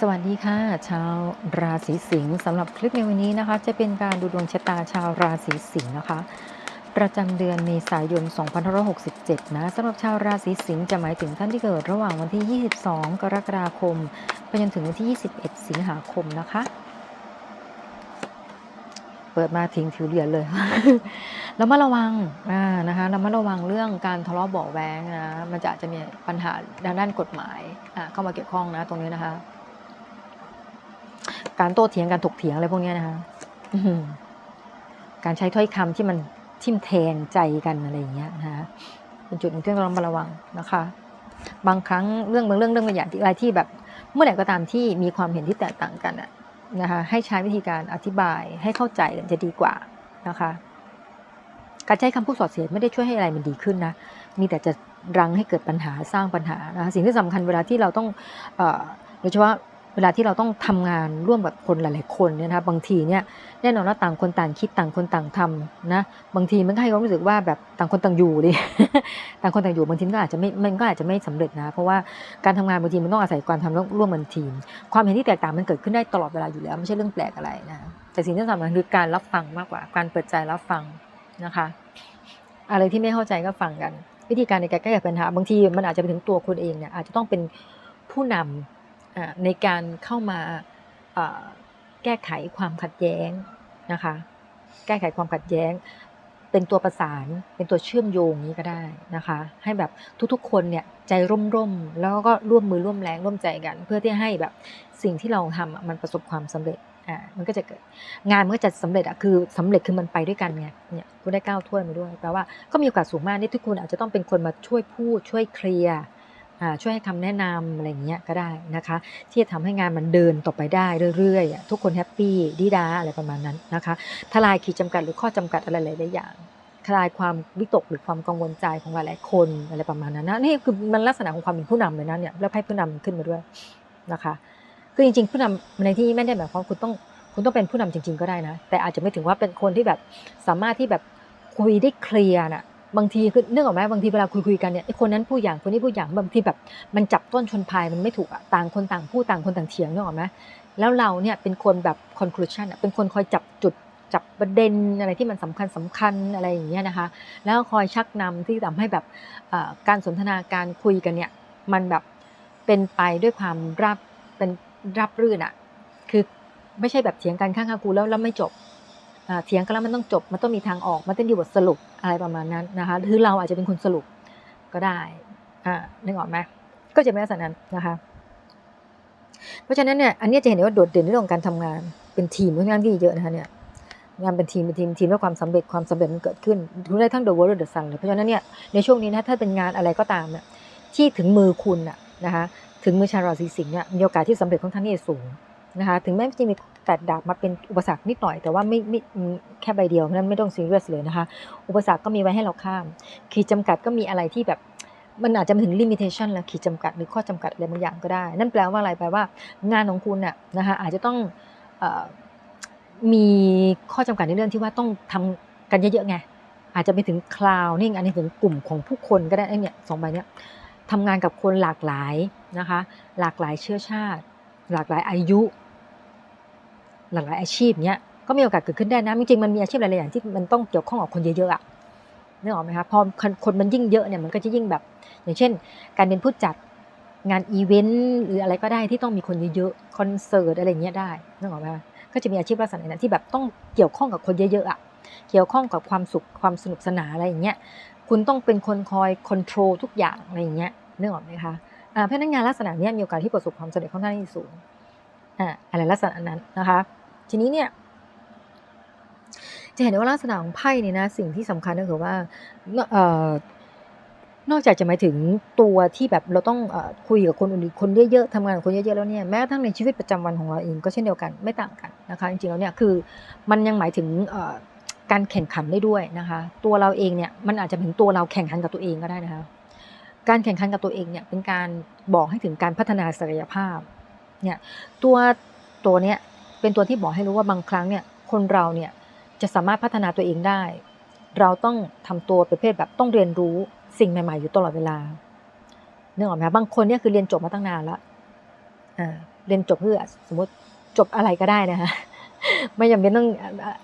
สวัสดีค่ะ ชาวราศีสิงห์สำหรับคลิปในวันนี้นะคะ จะเป็นการดูดวงชะตาชาวราศีสิงห์นะคะ ประจำเดือนเมษายน 2567 นะสำหรับชาวราศีสิงห์จะหมายถึงท่านที่เกิดระหว่างวันที่ 22 กรกฎาคมไปจนถึงวันที่ 21 สิงหาคมนะคะ เปิดมาทิ้งถือเหรียญเลยแล้วมาระวังอ่านะคะเรามาระวังเรื่องการทะเลาะเบาะแว้งนะมันจะอาจจะมีปัญหาด้านด้านกฎหมายเข้ามาเกี่ยวข้องนะตรงนี้นะคะ การโต้เถียงการถกเถียงอะไรพวกนี้นะคะการใช้ถ้อยคำที่มันทิมแทงใจกันอะไรอย่างเงี้ยนะคะเป็นจุดหนึ่งที่เราต้องระวังนะคะ บางครั้งเรื่องบางเรื่องเรื่องบางอย่างที่อะไรที่แบบ เมื่อไหร่ก็ตามที่มีความเห็นที่แตกต่างกันอะนะคะให้ใช้วิธีการอธิบายให้เข้าใจกันจะดีกว่านะคะ การใช้คำพูดสอดเสียดไม่ได้ช่วยให้อะไรมันดีขึ้นนะมีแต่จะรังให้เกิดปัญหาสร้างปัญหานะคะสิ่งที่สำคัญเวลาที่เราต้องโดยเฉพาะ เวลาที่เราต้องทำงานร่วมกับคนหลายๆคนเนี่ยนะคะบางทีเนี่ยแน่นอนว่าต่างคนต่างคิดต่างคนต่างทำนะบางทีมันก็ให้ความรู้สึกว่าแบบต่างคนต่างอยู่ดิต่างคนต่างอยู่บางทีมันก็อาจจะไม่มันก็อาจจะไม่สำเร็จนะ เพราะว่าการทำงานบางทีมันต้องอาศัยการทำร่วมกันทีม ความเห็นที่แตกต่างมันเกิดขึ้นได้ตลอดเวลาอยู่แล้ว ไม่ใช่เรื่องแปลกอะไรนะแต่สิ่งที่สำคัญคือการรับฟังมากกว่า การเปิดใจรับฟังนะคะ อะไรที่ไม่เข้าใจก็ฟังกัน วิธีการในการแก้ไขปัญหาบางทีมันอาจจะไปถึงตัวคุณเองเนี่ยอาจจะต้องเป็นผู้นำอ่า ในการเข้ามาแก้ไขความขัดแย้งนะคะ แก้ไขความขัดแย้ง เป็นตัวประสานเป็นตัวเชื่อมโยงนี้ก็ได้นะคะ ให้แบบทุกๆคนเนี่ยใจร่มๆแล้วก็ร่วมมือร่วมแรงร่วมใจกัน เพื่อที่ให้แบบสิ่งที่เราทำมันประสบความสำเร็จอ่ามันก็จะเกิดงานมันก็จะสำเร็จอะคือสำเร็จคือมันไปด้วยกันไงเนี่ยคุณได้ก้าวถ้วยมาด้วยแปลว่าก็มีโอกาสสูงมากที่ทุกคนอาจจะต้องเป็นคนมาช่วยพูดช่วยเคลียร์ ช่วยให้คำแนะนำอะไรอย่างเงี้ยก็ได้นะคะ ที่จะทำให้งานมันเดินต่อไปได้เรื่อยๆ ทุกคนแฮปปี้ดีดาอะไรประมาณนั้นนะคะทลายขีดจำกัดหรือข้อจำกัดอะไรหลายๆอย่างทลายความวิตกหรือความกังวลใจของหลายๆคนอะไรประมาณนั้นนะนี่คือมันลักษณะของความเป็นผู้นำเลยนะเนี่ยแล้วไพ่ผู้นำขึ้นมาด้วยนะคะคือจริงๆผู้นำในที่นี้ไม่ได้หมายความว่าคุณต้องคุณต้องเป็นผู้นำจริง ๆก็ได้นะ แต่อาจจะไม่ถึงว่าเป็นคนที่แบบสามารถที่แบบคุยได้เคลียร์น่ะ บางทีคือเนื่องออกไหมบางทีเวลาคุยคุยกันเนี่ยคนนั้นพูดอย่างคนนี้พูดอย่างบางทีแบบมันจับต้นชนปลายมันไม่ถูกอะต่างคนต่างพูดต่างคนต่างเถียงเนื่องออกไหมแล้วเราเนี่ยเป็นคนแบบ conclusion เป็นคนคอยจับจุดจับประเด็นอะไรที่มันสำคัญสำคัญอะไรอย่างเงี้ยนะคะ แล้วคอยชักนำที่ทำให้แบบการสนทนาการคุยกันเนี่ยมันแบบเป็นไปด้วยความราบเป็นราบรื่นอะคือไม่ใช่แบบเถียงกันข้างๆกูแล้วแล้วไม่จบ เถียงกันแล้วมันต้องจบ มันต้องมีทางออก มันต้องมีบทสรุปอะไรประมาณนั้นนะคะคือเราอาจจะเป็นคนสรุปก็ได้อ่านึกออกไหมก็จะเป็นลักษณะนั้นนะคะ เพราะฉะนั้นเนี่ยอันนี้จะเห็นได้ว่าโดดเด่นในเรื่องของการทำงานเป็นทีมค่อนข้างที่เยอะนะคะเนี่ยงานเป็นทีมเป็นทีมทีมแล้วความสำเร็จความสำเร็จมันเกิดขึ้นทุกได้ทั้ง The World The Sun เลยเพราะฉะนั้นเนี่ยในช่วงนี้นะถ้าเป็นงานอะไรก็ตามเนี่ยที่ถึงมือคุณน่ะนะคะถึงมือชาวราศีสิงห์เนี่ยมีโอกาสที่สำเร็จค่อนข้างที่จะสูงนะคะถึงแม้จะมี ต่ดาบมาเป็นอุปสรรคนิดหน่อย แต่ว่าไม่ไม่แค่ใบเดียวเพราะนั้นไม่ต้องซีเรียสเลยนะคะ อุปสรรคก็มีไว้ให้เราข้าม ขีดจำกัดก็มีอะไรที่แบบมันอาจจะมาถึง limitation แล้วขีดจำกัดหรือข้อจำกัดอะไรบางอย่างก็ได้ นั่นแปลว่าอะไรแปลว่า งานของคุณน่ะนะคะอาจจะต้องอมีข้อจำกัดในเรื่องที่ว่าต้องทำกันเยอะๆไงอาจจะไปถึงคลาวนี่อันนี้ถึงกลุ่มของผู้คนก็ได้เนี่ยสองใบเนี้ยทำงานกับคนหลากหลายนะคะ หลากหลายเชื้อชาติ หลากหลายอายุ หลากหลายอาชีพเนี้ยก็มีโอกาสเกิดขึ้นได้นะจริงๆมันมีอาชีพหลายๆอย่างที่มันต้องเกี่ยวข้องกับคนเยอะๆอะนึกออกไหมคะพอคนคนมันยิ่งเยอะเนี่ยมันก็จะยิ่งแบบ อย่างเช่น การเป็นผู้จัดงานอีเวนต์หรืออะไรก็ได้ที่ต้องมีคนเยอะๆคอนเสิร์ตอะไรเงี้ยได้นึกออกไหมคะก็จะมีอาชีพลักษณะนั้นที่แบบต้องเกี่ยวข้องกับคนเยอะๆอะเกี่ยวข้องกับความสุขความสนุกสนานอะไรอย่างเงี้ยคุณต้องเป็นคนคอยคอนโทรลทุกอย่างอะไรอย่างเงี้ยนึกออกไหมคะเพราะนั้นงานลักษณะเนี้ยมีโอกาสที่ประสบความสำเร็จค่อนข้างที่สูงอ่าอะไรลักษณะนั้นนะคะ ทีนี้เนี่ยจะเห็นว่าลักษณะของไพ่เนี่ยนะสิ่งที่สำคัญก็คือว่าเอ่อนอกจากจะหมายถึงตัวที่แบบเราต้องอคุยกับคนอื่นคนเยอะๆทำงานกับคนเยอะๆแล้วเนี่ยแม้กระทั่งในชีวิตประจำวันของเราเองก็เช่นเดียวกันไม่ต่างกันนะคะจริงๆแล้วเนี่ยคือมันยังหมายถึงการแข่งขันได้ด้วยนะคะ ตัวเราเองเนี่ยมันอาจจะเป็นตัวเราแข่งขันกับตัวเองก็ได้นะคะการแข่งขันกับตัวเองเนี่ยเป็นการบอกให้ถึงการพัฒนาศักยภาพเนี่ยตัวตัวเนี้ย เป็นตัวที่บอกให้รู้ว่าบางครั้งเนี่ยคนเราเนี่ยจะสามารถพัฒนาตัวเองได้ เราต้องทำตัวประเภทแบบต้องเรียนรู้สิ่งใหม่ ๆ อยู่ตลอดเวลาเนื่องออกไหมบางคนเนี่ยคือเรียนจบมาตั้งนานแล้วเรียนจบเพื่อสมมติจบอะไรก็ได้นะคะไม่จำเป็นต้อง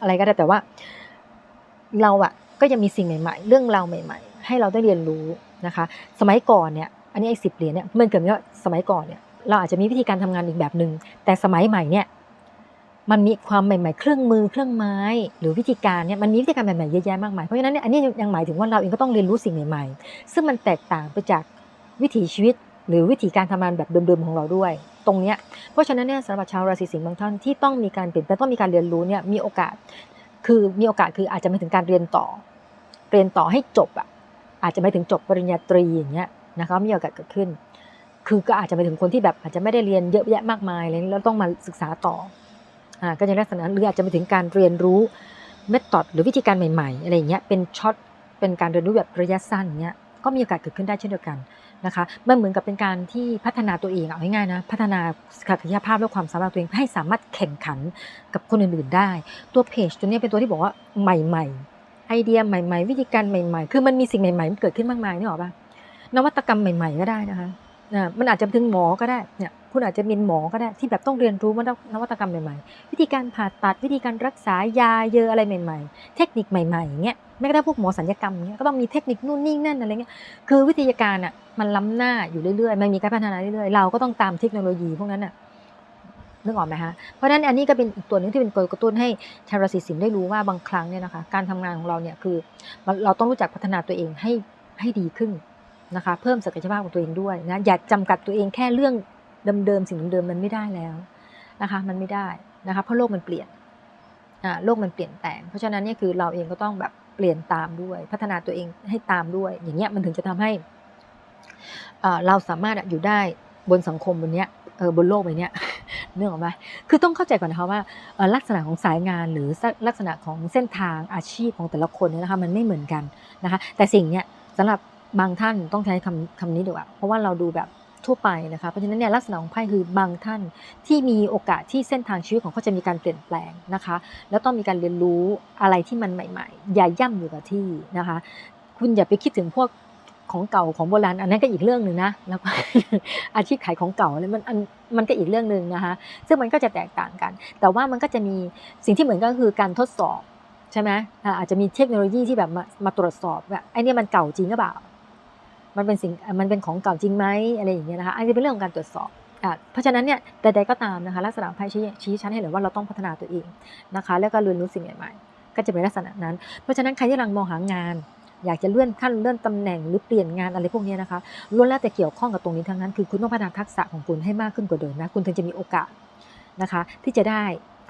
อะไรก็ได้แต่ว่า เราอะก็ยังมีสิ่งใหม่ ๆ เรื่องราวใหม่ ๆ ให้เราได้เรียนรู้นะคะ สมัยก่อนเนี่ย อันนี้ไอ้สิบเหรียญเนี่ยมันเกิดมาว่าสมัยก่อนเนี่ยเราอาจจะมีวิธีการทำงานอีกแบบหนึ่งแต่สมัยใหม่เนี่ย มันมีความใหม่ ๆ เครื่องมือเครื่องไม้ หรือวิธีการเนี่ยมันมีวิธีการใหม่ๆเยอะแยะมากมายเพราะฉะนั้นเนี่ยอันนี้ยังหมายถึงว่าเราเองก็ต้องเรียนรู้สิ่งใหม่ ๆ ซึ่งมันแตกต่างไปจากวิถีชีวิต หรือวิธีการทำงานแบบเดิมๆของเราด้วย ตรงเนี้ยเพราะฉะนั้นเนี่ยสำหรับชาวราศีสิงห์บางท่านที่ต้องมีการเปลี่ยนแปลงต้องมีการเรียนรู้เนี่ยมีโอกาส คือมีโอกาสคืออาจจะไม่ถึงการเรียนต่อ เรียนต่อให้จบอะอาจจะไม่ถึงจบปริญญาตรีอย่างเงี้ยนะคะมีโอกาสเกิดขึ้น คือก็อาจจะไปถึงคนที่แบบอาจจะไม่ได้เรียนเยอะแยะมากมายอะไรนี้แล้วต้องมาศึกษาต่อ ก็จะลักษณะนั้นหรืออาจจะไปถึงการเรียนรู้เมธอดหรือวิธีการใหม่ๆ อะไรอย่างเงี้ยเป็นช็อตเป็นการเรียนรู้แบบระยะสั้นเงี้ยก็มีโอกาสเกิดขึ้นได้เช่นเดียวกันนะคะมันเหมือนกับเป็นการที่พัฒนาตัวเองเอาง่ายๆนะพัฒนาศักยภาพและความสามารถตัวเองให้สามารถแข่งขันกับคนอื่นๆได้ ตัวเพจตัวนี้เป็นตัวที่บอกว่าใหม่ๆ ไอเดียใหม่ ๆ วิธีการใหม่ ๆ คือมันมีสิ่งใหม่ๆมันเกิดขึ้นมากมายนี่หรอปะนวัตกรรมใหม่ ๆก็ได้นะคะนะมันอาจจะถึงหมอก็ได้เนี่ย คุณอาจจะเป็นหมอก็ได้ที่แบบต้องเรียนรู้นวัตกรรมใหม่ๆ วิธีการผ่าตัดวิธีการรักษายาเยอะอะไรใหม่ ๆ เทคนิคใหม่ๆเงี้ยไม่ก็ได้พวกหมอสัญญกรรมเงี้ยก็ต้องมีเทคนิคนู่นนี่นั่นอะไรเงี้ยคือวิทยาการอะมันล้ำหน้าอยู่เรื่อยๆมันมีการพัฒนาเรื่อยๆเราก็ต้องตามเทคโนโลยีพวกนั้นอะนึกออกไหมคะเพราะฉะนั้นอันนี้ก็เป็นอีกตัวหนึงที่เป็นกลกระตุ้นให้ชาวราศีสิงห์ได้รู้ว่าบางครั้งเนี่ยนะคะการทำงานของเราเนี่ยคือเราต้องรู้จักพัฒนาตัวเองให้ให้ดีขึ้นนะคะเพิ่มศักยภาพของตัวเองด้วยนะอย่าจำกัดตัวเองแค่เรื่อง เดิมๆสิ่งเดิมๆมันไม่ได้แล้วนะคะ มันไม่ได้นะคะเพราะโลกมันเปลี่ยนอ่าโลกมันเปลี่ยนแปลงเพราะฉะนั้นเนี่ยคือเราเองก็ต้องแบบเปลี่ยนตามด้วย พัฒนาตัวเองให้ตามด้วย อย่างเงี้ยมันถึงจะทำให้เราสามารถอยู่ได้บนสังคมบนเนี้ยเออบนโลกใบนี้เนื่องออกไหมคือต้องเข้าใจก่อนนะคะว่าลักษณะของสายงานหรือลักษณะของเส้นทางอาชีพของแต่ละคนเนี่ยนะคะมันไม่เหมือนกันนะคะ แต่สิ่งเนี้ยสำหรับบางท่านต้องใช้คำคำนี้ดีกว่าเพราะว่าเราดูแบบ ทั่วไปนะคะเพราะฉะนั้นเนี่ยลักษณะของไพ่คือบางท่านที่มีโอกาสที่เส้นทางชีวิตของเขาจะมีการเปลี่ยนแปลงนะคะ แล้วต้องมีการเรียนรู้อะไรที่มันใหม่ ๆ อย่าย่ำอยู่กับที่นะคะ คุณอย่าไปคิดถึงพวกของเก่าของโบราณอันนั้นก็อีกเรื่องหนึ่งนะแล้วก็อาชีพขายของเก่าอะไรมันมันก็อีกเรื่องหนึ่งนะคะซึ่งมันก็จะแตกต่างกัน แต่ว่ามันก็จะมีสิ่งที่เหมือนก็คือการทดสอบใช่ไหมอาจจะมีเทคโนโลยีที่แบบมามาตรวจสอบว่าไอ้นี่มันเก่าจริงหรือเปล่า มันเป็นสิ่งมันเป็นของเก่าจริงไหมอะไรอย่างเงี้ยนะคะอันนี้เป็นเรื่องของการตรวจสอบเพราะฉะนั้นเนี่ยใดๆก็ตามนะคะลักษณะไพ่ชี้ชี้ชั้นให้เห็นว่าเราต้องพัฒนาตัวเองนะคะแล้วก็เรียนรู้สิ่งใหม่ๆ ก็จะเป็นลักษณะนั้น เพราะฉะนั้นใครที่กำลังมองหางาน อยากจะเลื่อนขั้นเลื่อนตำแหน่งหรือเปลี่ยนงานอะไรพวกนี้นะคะล้วนแล้วแต่เกี่ยวข้องกับตรงนี้ทั้งนั้น คือคุณต้องพัฒนาทักษะของคุณให้มากขึ้นกว่าเดิมนะคุณถึงจะมีโอกาสนะคะที่จะได้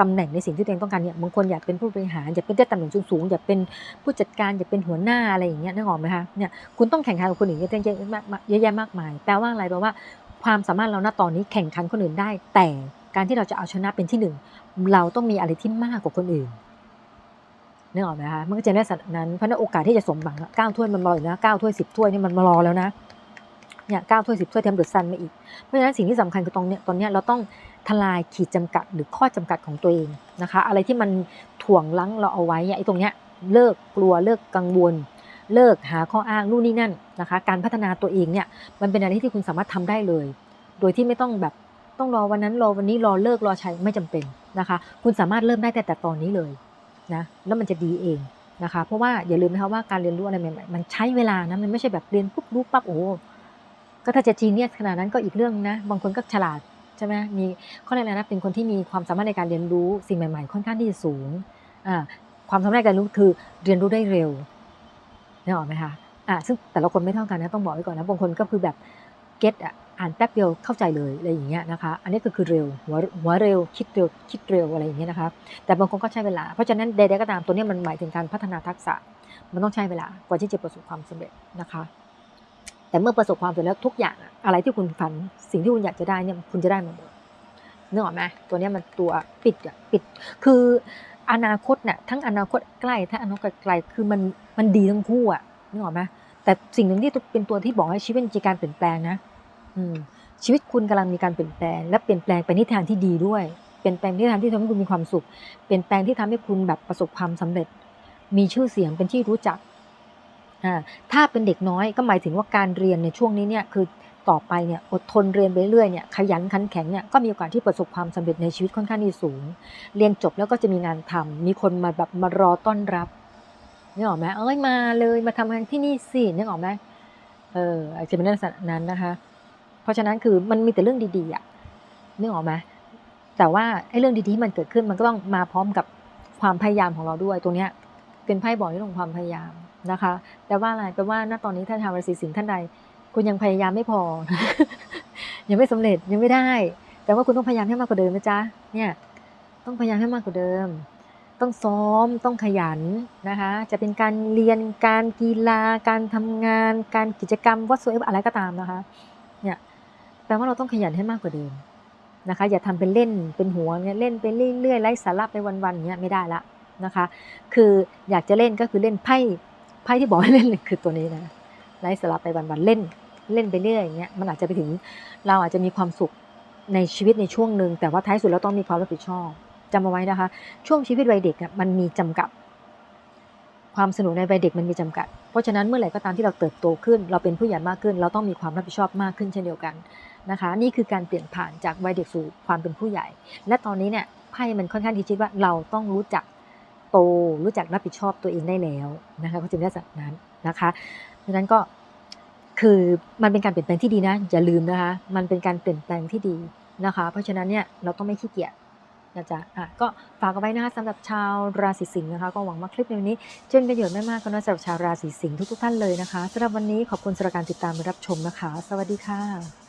ตำแหน่งในสิ่งที่ตัวเองต้องการเนี่ยบางคนอยากเป็นผู้บริหารอยากเป็นได้ตำแหน่งสูงๆอยากเป็นผู้จัดการอยากเป็นหัวหน้าอะไรอย่างเงี้ยนึกออกไหมคะเนี่ยคุณต้องแข่งขันกับคนอื่นเยอะแยะมากเยอะแยะมากมายแปลว่าอะไรแปลว่า ความสามารถเราณตอนนี้แข่งขันคนอื่นได้ แต่การที่เราจะเอาชนะเป็นที่หนึ่งเราต้องมีอะไรที่มากกว่าคนอื่นนึกออกไหมคะมันก็จะได้สันั้นเพราะนั้นโอกาสที่จะสมหวังเก้าถ้วยมันรออยู่นะเก้าถ้วยสิบถ้วยนี่มันมารอแล้วนะ เนี่ยเก้าถ้วยสิบถ้วยเทมเดือดซันมาอีก เพราะฉะนั้นสิ่งที่สำคัญคือตรงเนี้ยตอนเนี้ยเราต้องทลายขีดจำกัดหรือข้อจำกัดของตัวเองนะคะ อะไรที่มันถ่วงลังเราเอาไว้ไอ้ตรงเนี้ยเลิกกลัวเลิกกังวล เลิกหาข้ออ้างนู่นนี่นั่นนะคะ การพัฒนาตัวเองเนี่ยมันเป็นอะไรที่คุณสามารถทำได้เลย โดยที่ไม่ต้องแบบต้องรอวันนั้นรอวันนี้รอเลิกรอใช้ไม่จำเป็นนะคะ คุณสามารถเริ่มได้แต่แต่ตอนนี้เลยนะแล้วมันจะดีเองนะคะ เพราะว่าอย่าลืมนะคะว่าการเรียนรู้อะไรใหม่ๆมันใช้เวลานะมันไม่ใช่แบบเรียนปุ๊บรู้ปั๊บโอ้ ก็ถ้าจะจีเนียสขนาดนั้นก็อีกเรื่องนะ บางคนก็ฉลาดใช่ไหมมีข้อแรกนะเป็นคนที่มีความสามารถในการเรียนรู้สิ่งใหม่ๆ ค่อนข้างที่จะสูงอ่าความสามารถในการรู้คือเรียนรู้ได้เร็วนึกออกไหมคะอ่าซึ่งแต่ละคนไม่เท่ากันนะต้องบอกไว้ก่อนนะบางคนก็คือแบบเก็ตอะอ่านแป๊บเดียวเข้าใจเลยอะไรอย่างเงี้ยนะคะ อันนี้ก็คือเร็วหัวหัวเร็วคิดเร็วคิดเร็วอะไรอย่างเงี้ยนะคะ แต่บางคนก็ใช้เวลา เพราะฉะนั้นใดๆก็ตามตัวนี้มันหมายถึงการพัฒนาทักษะ มันต้องใช้เวลากว่าที่จะประสบความสำเร็จนะคะ แต่เมื่อประสบความสำเร็จทุกอย่างอะไรที่คุณฝันสิ่งที่คุณอยากจะได้เนี่ยคุณจะได้หมดนึกออกไหมตัวนี้มันตัวปิดอะปิด คืออนาคตเนี่ยทั้งอนาคตใกล้ทั้งอนาคตไกลคือมันมันดีทั้งคู่อะนึกออกไหมแต่สิ่งหนึ่งที่เป็นตัวที่บอกให้ชีวิตมีการเปลี่ยนแปลงนะ อืม ชีวิตคุณกำลังมีการเปลี่ยนแปลง และเปลี่ยนแปลงไปในทางที่ดีด้วย เปลี่ยนแปลงที่ทางที่ทำให้คุณมีความสุข เปลี่ยนแปลงที่ทำให้คุณแบบประสบความสำเร็จ มีชื่อเสียงเป็นที่รู้จัก ถ้าเป็นเด็กน้อยก็หมายถึงว่าการเรียนในช่วงนี้เนี่ยคือต่อไปเนี่ยอดทนเรียนไปเรื่อยเนี่ยขยันขันแข็งเนี่ยก็มีโอกาสที่ประสบความสำเร็จในชีวิตค่อนข้างที่สูง เรียนจบแล้วก็จะมีงานทำมีคนมาแบบมารอต้อนรับนึกออกไหมเอ้ยมาเลยมาทำงานที่นี่สินึกออกไหมเอออาจจะเป็นลักษณะนั้นนะคะ เพราะฉะนั้นคือมันมีแต่เรื่องดีๆอะนึกออกไหมแต่ว่าไอ้เรื่องดีๆมันเกิดขึ้นมันก็ต้องมาพร้อมกับความพยายามของเราด้วยตรงเนี้ย เป็นไพ่บอกในเรื่องความพยายามนะคะแต่ว่าอะไรแปลว่าณตอนนี้ถ้าชาวราศีสิงห์ท่านใด คุณยังพยายามไม่พอ ยังไม่สำเร็จยังไม่ได้ แต่ว่าคุณต้องพยายามให้มากกว่าเดิมนะจ๊ะเนี่ย ต้องพยายามให้มากกว่าเดิม ต้องซ้อมต้องขยันนะคะ จะเป็นการเรียนการกีฬา การทำงาน การกิจกรรมวัดสวยอะไรก็ตามนะคะ เนี่ยแปลว่าเราต้องขยันให้มากกว่าเดิมนะคะ อย่าทำเป็นเล่นเป็นหัวเนี่ยเล่นไปเรื่อยๆไร้สาระไปวันๆอย่างเงี้ยไม่ได้ละ นะคะ คืออยากจะเล่นก็คือเล่นไพ่ไพ่ที่บอกให้เล่นคือตัวนี้นะไร้สาระไปวันๆเล่นเล่นไปเรื่อยอย่างเงี้ยมันอาจจะไปถึงเราอาจจะมีความสุขในชีวิตในช่วงหนึ่งแต่ว่าท้ายสุดเราต้องมีความรับผิดชอบจำเอาไว้นะคะ ช่วงชีวิตวัยเด็กมันมีจำกัด ความสนุกในวัยเด็กมันมีจำกัด เพราะฉะนั้นเมื่อไหร่ก็ตามที่เราเติบโตขึ้น เราเป็นผู้ใหญ่มากขึ้น เราต้องมีความรับผิดชอบมากขึ้นเช่นเดียวกันนะคะ นี่คือการเปลี่ยนผ่านจากวัยเด็กสู่ความเป็นผู้ใหญ่ และตอนนี้เนี่ยไพ่มันค่อนข้างที่คิดว่าเราต้องรู้จัก โต รู้จักรับผิดชอบตัวเองได้แล้วนะคะก็จะเป็นลักษณะนั้นนะคะดังนั้นก็คือมันเป็นการเปลี่ยนแปลงที่ดีนะอย่าลืมนะคะ มันเป็นการเปลี่ยนแปลงที่ดีนะคะ เพราะฉะนั้นเนี่ยเราต้องไม่ขี้เกียจนะจ๊ะอะก็ฝากเอาไว้นะคะสำหรับชาวราศีสิงห์นะคะ ก็หวังว่าคลิปในวันนี้จะเป็นประโยชน์ไม่มากก็น้อยสำหรับชาวราศีสิงห์ทุกๆท่านเลยนะคะสำหรับวันนี้ขอบคุณสำหรับการติดตามรับชมนะคะ สวัสดีค่ะ